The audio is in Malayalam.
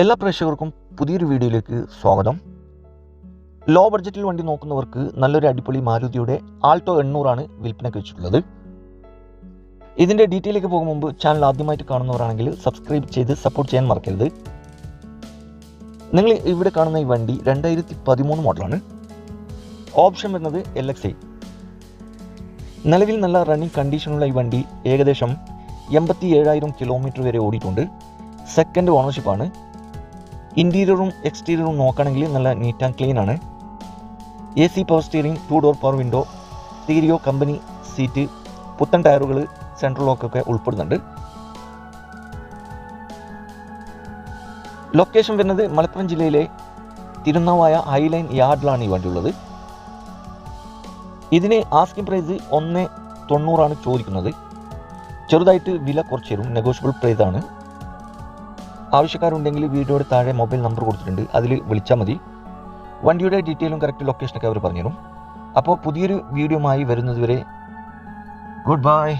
എല്ലാ പ്രേക്ഷകർക്കും പുതിയൊരു വീഡിയോയിലേക്ക് സ്വാഗതം. ലോ ബഡ്ജറ്റിൽ വണ്ടി നോക്കുന്നവർക്ക് നല്ലൊരു അടിപൊളി മാരുതിയുടെ ആൾട്ടോ എണ്ണൂറാണ് വിൽപ്പനയ്ക്ക് വെച്ചിട്ടുള്ളത്. ഇതിന്റെ ഡീറ്റെയിലേക്ക് പോകും മുമ്പ് ചാനൽ ആദ്യമായിട്ട് കാണുന്നവരാണെങ്കിൽ സബ്സ്ക്രൈബ് ചെയ്ത് സപ്പോർട്ട് ചെയ്യാൻ മറക്കരുത്. നിങ്ങൾ ഇവിടെ കാണുന്ന ഈ വണ്ടി രണ്ടായിരത്തി പതിമൂന്ന് മോഡലാണ് ഓപ്ഷൻ വരുന്നത് എൽ എക്സ് ഐ നിലവിൽ നല്ല റണ്ണിങ് കണ്ടീഷനുള്ള ഈ വണ്ടി ഏകദേശം എൺപത്തി ഏഴായിരം കിലോമീറ്റർ വരെ ഓടിയിട്ടുണ്ട്. സെക്കൻഡ് ഓണർഷിപ്പാണ് ഇന്റീരിയറും എക്സ്റ്റീരിയറും നോക്കുകയാണെങ്കിൽ നല്ല നീറ്റ് ആൻഡ് ക്ലീൻ ആണ്. A C power steering two door power window stereo company seat പുത്തൻ ടയറുകൾ സെൻട്രൽ ലോക്കൊക്കെ ഉൾപ്പെടുന്നുണ്ട്. ലൊക്കേഷൻ വരുന്നത് മലപ്പുറം ജില്ലയിലെ തിരുനാവായ ഹൈലൈൻ യാർഡിലാണ് ഈ വണ്ടി ഉള്ളത് ഇതിന് ആസ്കിംഗ് പ്രൈസ് ഒന്ന് തൊണ്ണൂറാണ് ചോദിക്കുന്നത്. ചെറുതായിട്ട് വില കുറച്ച് തരും നെഗോഷ്യബിൾ പ്രൈസാണ് ആവശ്യക്കാരുണ്ടെങ്കിൽ വീഡിയോയുടെ താഴെ മൊബൈൽ നമ്പർ കൊടുത്തിട്ടുണ്ട്. അതിൽ വിളിച്ചാൽ മതി. വണ്ടിയുടെ ഡീറ്റെയിലും കറക്റ്റ് ലൊക്കേഷനൊക്കെ അവർ പറഞ്ഞുതരും. അപ്പോൾ പുതിയൊരു വീഡിയോയുമായി വരുന്നതുവരെ ഗുഡ് ബൈ.